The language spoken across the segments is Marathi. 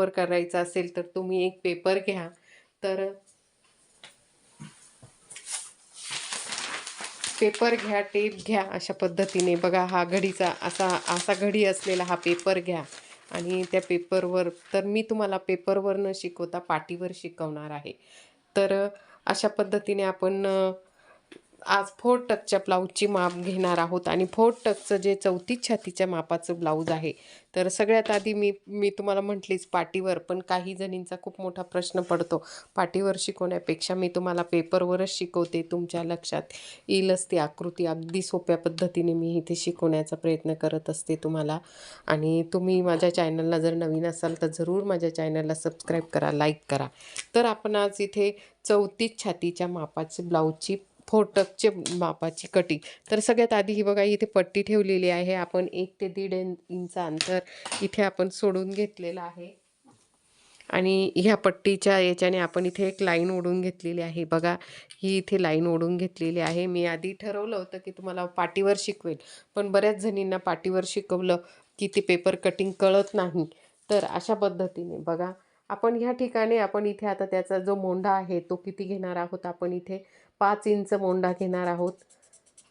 पेपरवर करायचा असेल तर तुम्ही एक पेपर घ्या. तर पेपर घ्या टेप घ्या अशा पद्धतीने. बघा हा घडीचा असा असा घडी असलेला हा पेपर घ्या. आणि त्या पेपरवर तर मी तुम्हाला पेपरवर न शिकवता पाटीवर शिकवणार आहे. तर अशा पद्धतीने आपण आज फोर टकच्या ब्लाऊजची माप घेणार आहोत आणि फोर टकचं जे चौथीच छातीच्या मापाचं ब्लाऊज आहे तर सगळ्यात आधी मी मी तुम्हाला म्हटलीच पाटीवर पण काही जणींचा खूप मोठा प्रश्न पडतो. पाटीवर शिकवण्यापेक्षा मी तुम्हाला पेपरवरच शिकवते तुमच्या लक्षात येईलच ती आकृती. अगदी सोप्या पद्धतीने मी इथे शिकवण्याचा प्रयत्न करत असते तुम्हाला. आणि तुम्ही माझ्या चॅनलला जर नवीन असाल तर जरूर माझ्या चॅनलला सबस्क्राईब करा लाईक करा. तर आपण आज इथे चौतीस छातीच्या मापाचे ब्लाऊजची फोटकचे मापाची कटिंग तर सगळ्यात आधी ही बघा इथे पट्टी ठेवलेली आहे. आपण एक ते दीड इंच अंतर इथे आपण सोडून घेतलेलं आहे. आणि ह्या पट्टीच्या याच्याने आपण इथे एक लाईन ओढून घेतलेली आहे. बघा ही इथे लाईन ओढून घेतलेली आहे. मी आधी ठरवलं होतं की तुम्हाला पाटीवर शिकवेल पण बऱ्याच जणींना पाटीवर शिकवलं की ते पेपर कटिंग कळत नाही. तर अशा पद्धतीने बघा आपण ह्या ठिकाणी आपण इथे आता त्याचा जो मोंढा आहे तो किती घेणार आहोत आपण इथे? पाच इंच मोंडा घेणार आहोत.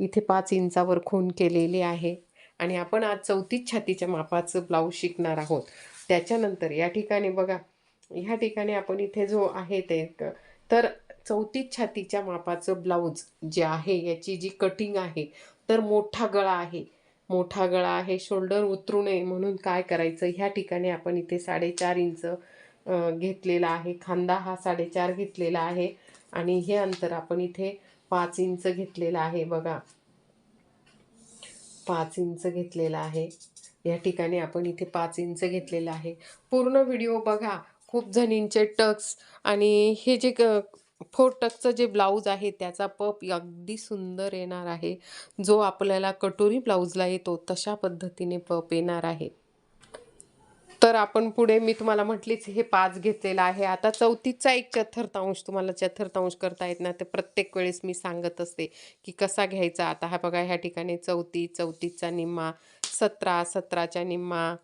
इथे पाच इंचावर खून केलेली आहे. आणि आपण आज चौतीस छातीच्या मापाचं ब्लाऊज शिकणार आहोत. त्याच्यानंतर या ठिकाणी बघा. ह्या ठिकाणी आपण इथे जो आहे ते तर चौतीस छातीच्या मापाचं ब्लाऊज जे आहे याची जी कटिंग आहे तर मोठा गळा आहे. मोठा गळा आहे शोल्डर उतरू नये म्हणून काय करायचं? ह्या ठिकाणी आपण इथे साडेचार इंच घेतलेला आहे. खांदा हा साडेचार घेतलेला आहे. आणि हे अंतर आपण इथे पाच इंच घेतलेलं आहे बघा. पाच इंच घेतलेलं आहे. या ठिकाणी आपण इथे पाच इंच घेतलेलं आहे. पूर्ण व्हिडिओ बघा. खूप जणींचे टक्स आणि हे जे क फोर टक्सचं जे ब्लाऊज आहे त्याचा पप अगदी सुंदर येणार आहे. जो आपल्याला कटोरी ब्लाऊजला येतो तशा पद्धतीने पप येणार आहे. तर आपण पुढे मी तुम्हाला म्हटलीच हे पाच घेतलेलं आहे. आता चौथीचा एक चतुर्थांश तुम्हाला चतुर्थांश करता येत ना ते प्रत्येक वेळेस मी सांगत असते की कसा घ्यायचा. आता हा बघा ह्या ठिकाणी चौथी चौतीसचा निम्मा सतरा सतराच्या निम्मा.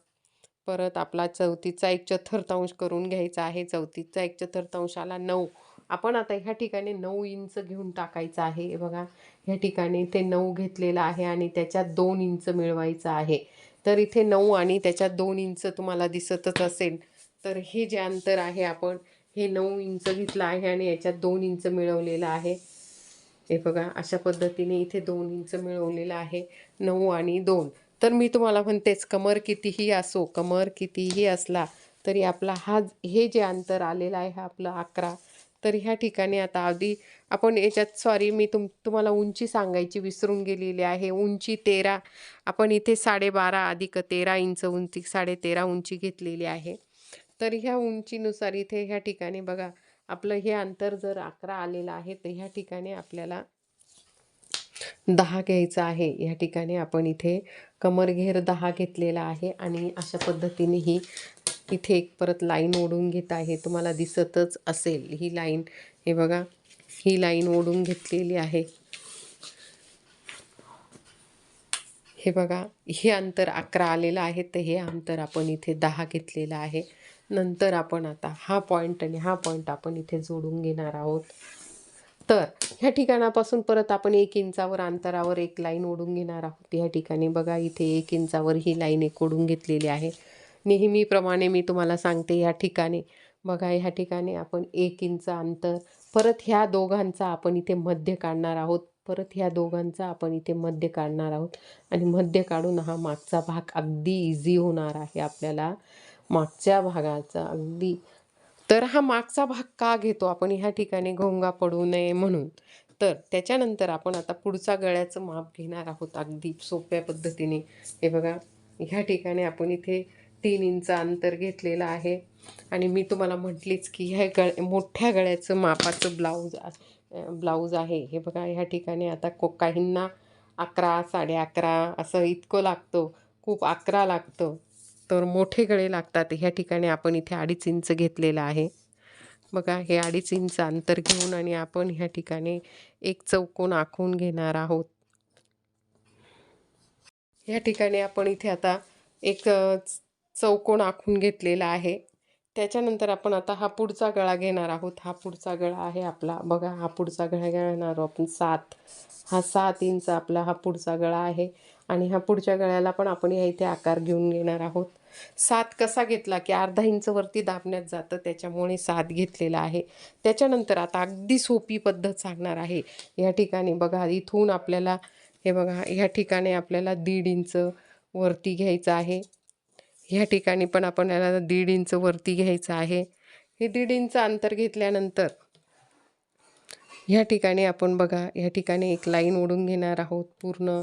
परत आपला चौथीचा एक चतुर्थांश करून घ्यायचा आहे. चौथीचा एक चतुर्थांश आला नऊ. आपण आता ह्या ठिकाणी नऊ इंच घेऊन टाकायचं आहे. बघा ह्या ठिकाणी ते नऊ घेतलेलं आहे आणि त्याच्यात दोन इंच मिळवायचं आहे. तर इथे नऊ आणि त्याच्यात दोन इंच तुम्हाला दिसतच असेल. तर हे जे अंतर आहे आपण हे नऊ इंच घेतलं आहे आणि याच्यात दोन इंच मिळवलेलं आहे. हे बघा अशा पद्धतीने इथे दोन इंच मिळवलेलं आहे. नऊ आणि दोन. तर मी तुम्हाला म्हणतेच कमर कितीही असो कमर कितीही असला तरी आपला हा हे जे अंतर आलेलं आहे हा आपलं अकरा तर ह्या ठिकाणी आता आधी आपण याच्यात सॉरी मी तुम तुम्हाला उंची सांगायची विसरून गेलेली आहे. उंची तेरा आपण इथे साडेबारा अधिक तेरा इंच उंची साडे तेरा उंची घेतलेली आहे. तर ह्या उंचीनुसार इथे ह्या ठिकाणी बघा आपलं हे अंतर जर अकरा आलेलं आहे तर ह्या ठिकाणी आपल्याला दहा घ्यायचं आहे. या ठिकाणी आपण इथे कमरघेर दहा घेतलेला आहे आणि अशा पद्धतीने ही इथे एक परत लाईन ओढून घेत आहे. तुम्हाला दिसतच असेल. ही लाईन हे बघा ही लाईन ओढून घेतलेली आहे. हे बघा हे अंतर अकरा आलेलं आहे तर हे अंतर आपण इथे दहा घेतलेलं आहे. नंतर आपण आता हा पॉईंट आणि हा पॉईंट आपण इथे जोडून घेणार आहोत. तर ह्या ठिकाणापासून परत आपण एक इंचावर अंतरावर एक लाईन ओढून घेणार आहोत. ह्या ठिकाणी बघा इथे एक इंचावर ही लाईन एक ओढून घेतलेली आहे. नेहमीप्रमाणे मी तुम्हाला सांगते ह्या ठिकाणी. बघा ह्या ठिकाणी आपण एक इंच अंतर परत ह्या दोघांचा आपण इथे मध्य काढणार आहोत. परत ह्या दोघांचा आपण इथे मध्य काढणार आहोत. आणि मध्य काढून हा मागचा भाग अगदी इझी होणार आहे आपल्याला. मागच्या भागाचा अगदी. तर हा मागचा भाग का घेतो? आपण ह्या ठिकाणी घोंगा पडू नये म्हणून. तर त्याच्यानंतर आपण आता पुढचा गळ्याचं माप घेणार आहोत अगदी सोप्या पद्धतीने. हे बघा ह्या ठिकाणी आपण इथे तीन इंच अंतर घेतलेलं आहे. आणि मी तुम्हाला म्हटलीच की ह्या गळ मोठ्या गळ्याचं मापाचं ब्लाऊज ब्लाऊज आहे. हे बघा ह्या ठिकाणी आता को काहींना अकरा साडे अकरा असं इतकं लागतं. खूप अकरा लागतं. तर मोठे गळे लागतात. ह्या ठिकाणी आपण इथे अडीच इंच घेतलेलं आहे. बघा हे अडीच इंच अंतर घेऊन आणि आपण ह्या ठिकाणी एक चौकोन आखून घेणार आहोत. ह्या ठिकाणी आपण इथे आता एक चौकोन आखून घेतलेला आहे. त्याच्यानंतर आपण आता हा पुढचा गळा घेणार आहोत. हा पुढचा गळा आहे आपला. बघा हा पुढचा गळा घेणार आहोत आपण. सात. हा सात इंच आपला हा पुढचा गळा आहे. आणि ह्या पुढच्या गळ्याला पण आपण या इथे आकार घेऊन घेणार आहोत. सात कसा घेतला की अर्धा इंचवरती दाबण्यात जातं. त्याच्यामुळे सात घेतलेला आहे. त्याच्यानंतर आता अगदी सोपी पद्धत सांगणार आहे. या ठिकाणी बघा इथून आपल्याला हे बघा ह्या ठिकाणी आपल्याला दीड इंच वरती घ्यायचं आहे. ह्या ठिकाणी पण आपण याला दीड इंच वरती घ्यायचं आहे. हे दीड इंच अंतर घेतल्यानंतर ह्या ठिकाणी आपण बघा ह्या ठिकाणी एक लाईन ओढून घेणार आहोत पूर्ण.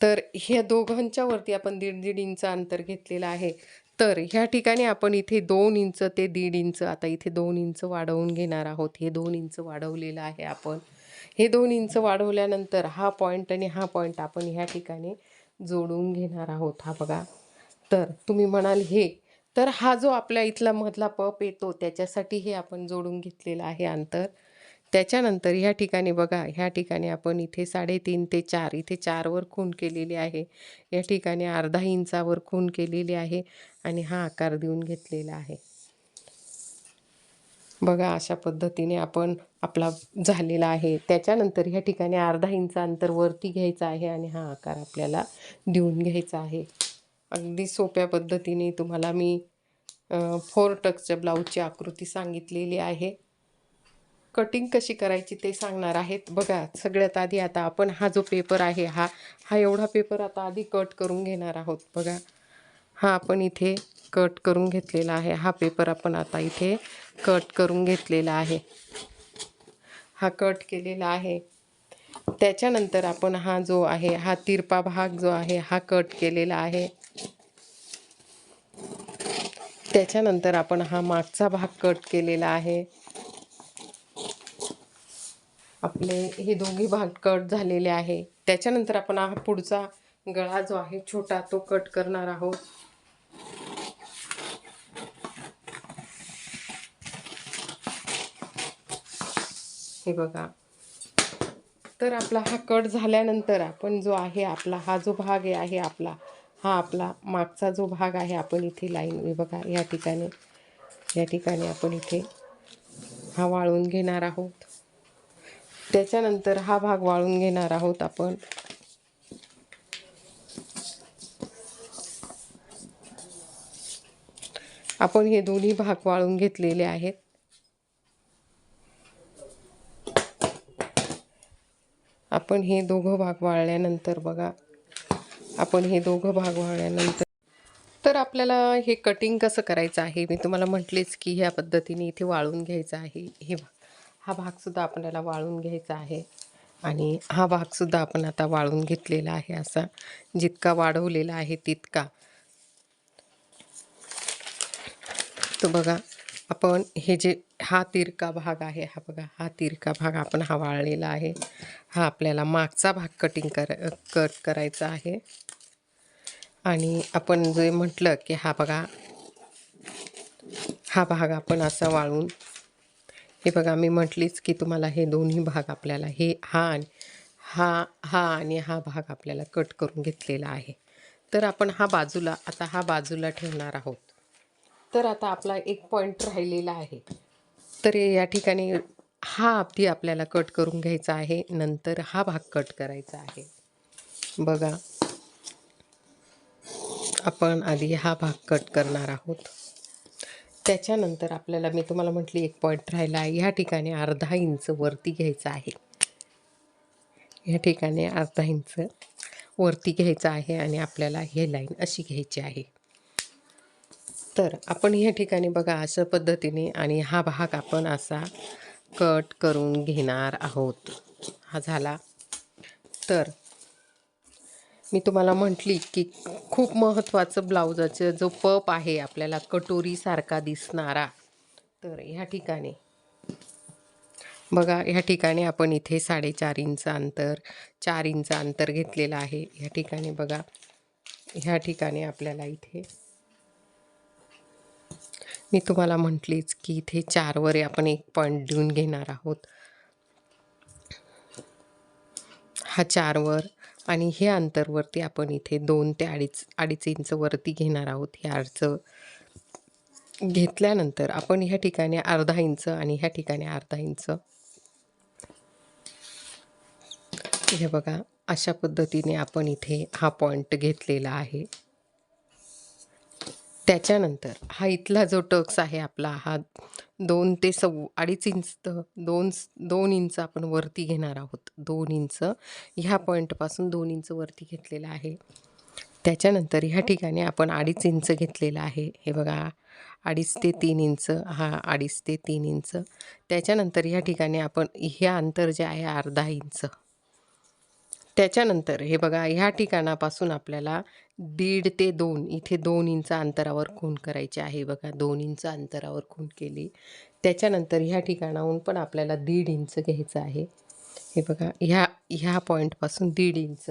तर ह्या दोघांच्या वरती आपण दीड दीड इंच अंतर घेतलेलं आहे. तर ह्या ठिकाणी आपण इथे दोन इंच ते दीड इंच आता इथे दोन इंच वाढवून घेणार आहोत. हे दोन इंच वाढवलेलं आहे आपण. हे दोन इंच वाढवल्यानंतर हा पॉईंट आणि हा पॉईंट आपण ह्या ठिकाणी जोडून घेणार आहोत. हा बघा. तर तुम्ही म्हणाल हे. तर हा जो आपल्या इथला मधला पप येतो त्याच्यासाठी हे आपण जोडून घेतलेलं आहे अंतर. त्याच्यानंतर ह्या ठिकाणी बघा ह्या ठिकाणी आपण इथे साडेतीन ते चार इथे चारवर खून केलेली आहे. या ठिकाणी अर्धा इंचावर खून केलेली आहे आणि हा आकार देऊन घेतलेला आहे. बघा अशा पद्धतीने आपण आपला झालेला आहे. त्याच्यानंतर ह्या ठिकाणी अर्धा इंच अंतर वरती घ्यायचा आहे आणि हा आकार आपल्याला देऊन घ्यायचा आहे. अगदी सोप्या पद्धतीने तुम्हाला मी फोर टक्सच्या ब्लाऊजची आकृती सांगितलेली आहे. कटिंग कशी करायची ते सांगणार आहेत. बघा सगळ्यात आधी आता आपण हा जो पेपर आहे हा हा एवढा पेपर आता आधी कट करून घेणार आहोत. बघा हा आपण इथे कट करून घेतलेला आहे. हा पेपर आपण आता इथे कट करून घेतलेला आहे. हा कट केलेला आहे. त्याच्यानंतर आपण हा जो आहे हा तिरपा भाग जो आहे हा कट केलेला आहे. त्याच्यानंतर आपण हा मागचा भाग कट केलेला आहे. आपले हे दोघे भाग कट झालेले आहे. त्याच्यानंतर आपण हा पुढचा गळा जो आहे छोटा तो कट करणार आहोत. हे बघा. तर आपला हा कट झाल्यानंतर आपण जो आहे आपला हा जो भाग आहे आपला हा आपला मागचा जो भाग आहे आपण इथे लाईन बघा या ठिकाणी या ठिकाणी आपण इथे हा वाळून घेणार आहोत. त्याच्यानंतर हा भाग वाळून घेणार आहोत आपण. आपण हे दोन्ही भाग वाळून घेतलेले आहेत. आपण हे दोघं भाग वाळल्यानंतर बघा. आपण हे दोघं भाग वाळल्यानंतर तर आपल्याला हे कटिंग कसं करायचं आहे? मी तुम्हाला म्हटलेच की ह्या पद्धतीने इथे वाळून घ्यायचं आहे. हे हा भागसुद्धा आपल्याला वाळून घ्यायचा आहे. आणि हा भागसुद्धा आपण आता वाळून घेतलेला आहे असा. जितका वाढवलेला आहे तितका. तो बघा आपण हे जे हा तिरका भाग आहे. हा बघा हा तिरका भाग आपण हा वाळलेला आहे. हा आपल्याला मागचा भाग कटिंग कर कट करायचा आहे. आणि आपण जे म्हटलं की हा बघा हा भाग आपण असा वाळून हे बघा मी म्हटलीच की तुम्हाला हे दोन्ही भाग आपल्याला हे हा आणि हा हा आणि हा भाग आपल्याला कट करून घेतलेला आहे. तर आपण हा बाजूला आता हा बाजूला ठेवणार आहोत. तर आता आपला एक पॉईंट राहिलेला आहे. तर या ठिकाणी हा अगदी आपल्याला कट करून घ्यायचा आहे. नंतर हा भाग कट करायचा आहे. बघा. आपण आधी हा भाग कट करणार आहोत. त्याच्यानंतर आपल्याला मी तुम्हाला म्हटली एक पॉईंट राहिला आहे. ह्या ठिकाणी अर्धा इंच वरती घ्यायचं आहे. ह्या ठिकाणी अर्धा इंच वरती घ्यायचं आहे आणि आपल्याला हे लाईन अशी घ्यायची आहे. तर आपण ह्या ठिकाणी बघा अशा पद्धतीने आणि हा भाग आपण असा कट करून घेणार आहोत. हा झाला. तर मी तुम्हाला म्हटली की खूप महत्त्वाचं ब्लाऊजाचं जो पप आहे आपल्याला कटोरीसारखा दिसणारा. तर ह्या ठिकाणी बघा ह्या ठिकाणी आपण इथे साडेचार इंच अंतर चार इंच अंतर घेतलेलं आहे. ह्या ठिकाणी बघा ह्या ठिकाणी आपल्याला इथे मी तुम्हाला म्हटलीच की इथे चारवर आपण एक पॉईंट देऊन घेणार आहोत. हा चारवर आणि हे अंतरवरती आपण इथे दोन ते अडीच अडीच इंच वरती घेणार आहोत. हे अर्ज घेतल्यानंतर आपण ह्या ठिकाणी अर्धा इंच आणि ह्या ठिकाणी अर्धा इंच. हे बघा अशा पद्धतीने आपण इथे हा पॉईंट घेतलेला आहे. त्याच्यानंतर हा इथला जो टक्स आहे आपला हा दोन ते सव अडीच इंच दोन दोन इंच आपण वरती घेणार आहोत. दोन इंच. ह्या पॉईंटपासून दोन इंच वरती घेतलेला आहे. त्याच्यानंतर ह्या ठिकाणी आपण अडीच इंच घेतलेला आहे. हे बघा अडीच ते तीन इंच. हा अडीच ते तीन इंच. त्याच्यानंतर ह्या ठिकाणी आपण हे अंतर जे आहे अर्धा इंच. त्याच्यानंतर हे बघा ह्या ठिकाणापासून आपल्याला दीड ते दोन इथे दोन इंच अंतरावर खून करायची आहे बघा. दोन इंच अंतरावर खून केली. त्याच्यानंतर ह्या ठिकाणाहून पण आपल्याला दीड इंच घ्यायचं आहे. हे बघा ह्या ह्या पॉईंटपासून दीड इंच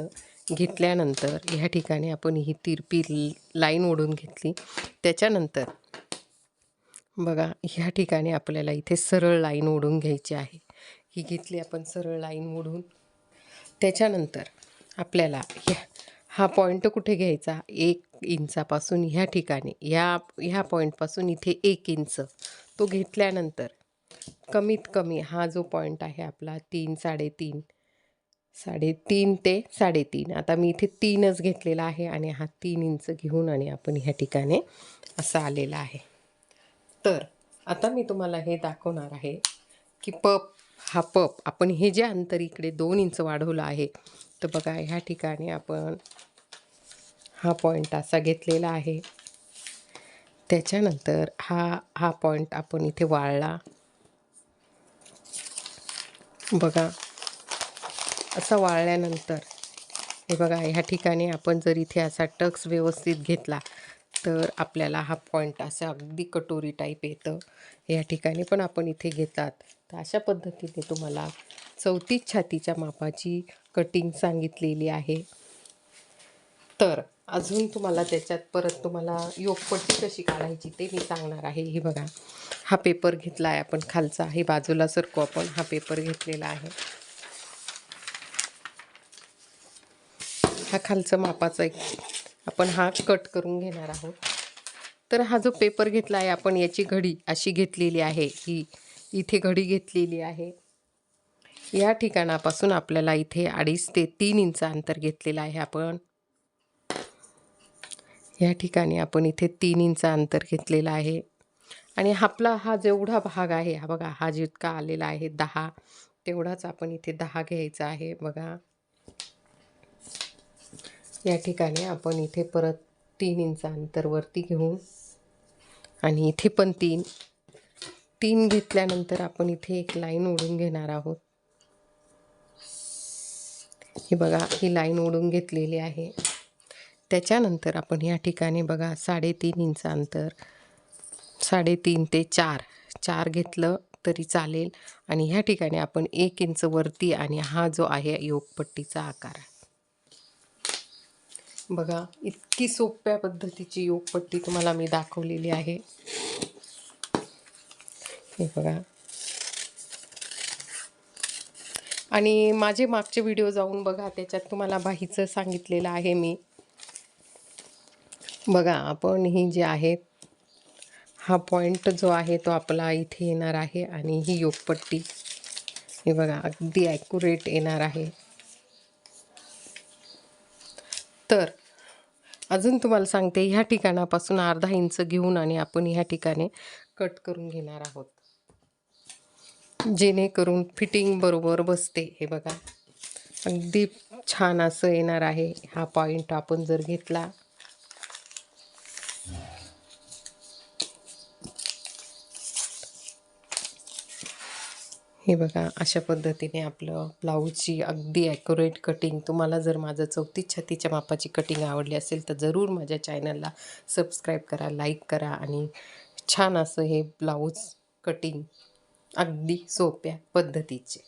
घेतल्यानंतर ह्या ठिकाणी आपण ही तिरपी लाईन ओढून घेतली. त्याच्यानंतर बघा ह्या ठिकाणी आपल्याला इथे सरळ लाईन ओढून घ्यायची आहे. ही घेतली आपण सरळ लाईन ओढून. त्याच्यानंतर आपल्याला ह्या हा पॉईंट कुठे घ्यायचा? एक इंचापासून ह्या ठिकाणी. ह्या ह्या पॉईंटपासून इथे एक इंच. तो घेतल्यानंतर कमीत कमी हा जो पॉईंट आहे आपला तीन साडेतीन. साडेतीन ते साडेतीन. आता मी इथे तीनच घेतलेला आहे आणि हा तीन इंच घेऊन आणि आपण ह्या ठिकाणी असा आलेला आहे. तर आता मी तुम्हाला हे दाखवणार आहे की पप हा पप आपण हे जे अंतर इकडे दोन इंच वाढवलं आहे तर बघा ह्या ठिकाणी आपण हा पॉईंट असा घेतलेला आहे. त्याच्यानंतर हा हा पॉईंट आपण इथे वाळला. बघा असा वाळल्यानंतर हे बघा ह्या ठिकाणी आपण जर इथे असा टक्स व्यवस्थित घेतला तर आपल्याला हा पॉईंट असा अगदी कटोरी टाईप येतं. या ठिकाणी पण आपण इथे घेतात. तर अशा पद्धतीने तुम्हाला चौतीस छातीच्या मापाची कटिंग सांगितलेली आहे. तर अजून तुम्हाला त्याच्यात परत तुम्हाला योगपट्टी कशी काढायची ते मी सांगणार आहे. हे बघा हा पेपर घेतला आहे आपण खालचा. हे बाजूला सरको आपण. हा पेपर घेतलेला आहे. हा खालचा मापाचा एक आपण हा कट करून घेणार आहोत. तर हा जो पेपर घेतला आहे आपण याची घडी अशी घेतलेली आहे. ही इथे घडी घेतलेली आहे. या ठिकाणापासून आपल्याला इथे अडीच ते तीन इंच अंतर घेतलेलं आहे आपण. या ठिकाणी आपण इथे तीन इंच अंतर घेतलेलं आहे. आणि आपला हा जेवढा भाग आहे हा बघा हा जितका आलेला आहे दहा तेवढाच आपण इथे दहा घ्यायचा आहे बघा. या ठिकाणी आपण इथे परत तीन इंच अंतरवरती घेऊन आणि इथे पण तीन तीन घेतल्यानंतर आपण इथे एक लाईन ओढून घेणार आहोत. ही बघा ही लाईन ओढून घेतलेली आहे. त्याच्यानंतर आपण या ठिकाणी बघा साडेतीन इंच अंतर साडेतीन ते चार चार घेतलं तरी चालेल. आणि ह्या ठिकाणी आपण एक इंच वरती आणि हा जो आहे योगपट्टीचा आकार. बघा इतकी सोप्या पद्धतीची योगपट्टी तुम्हाला मी दाखवलेली आहे. हे बघा आणि माझे मागचे व्हिडिओ जाऊन बघा त्याच्यात तुम्हाला बाहीचं सांगितलेलं आहे मी. बघा आपण ही जी आहे हा पॉईंट जो आहे तो आपला इथे येणार आहे आणि ही योगपट्टी. हे बघा अगदी ॲक्युरेट येणार आहे. तर अजून तुम्हाला सांगते ह्या ठिकाणापासून अर्धा इंच घेऊन आणि आपण ह्या ठिकाणी कट करून घेणार आहोत. जेणेकरून फिटिंग बरोबर बसते. हे बघा. अगदी छान असं येणार आहे हा पॉईंट आपण जर घेतला. हे बघा अशा पद्धतीने आपलं ब्लाऊजची अगदी ॲक्युरेट कटिंग तुम्हाला जर माझं चौथी छातीच्या मापाची कटिंग आवडली असेल तर जरूर माझ्या चॅनलला सबस्क्राईब करा लाईक करा आणि छान असं हे ब्लाऊज कटिंग अगदी सोप्या पद्धतीचे.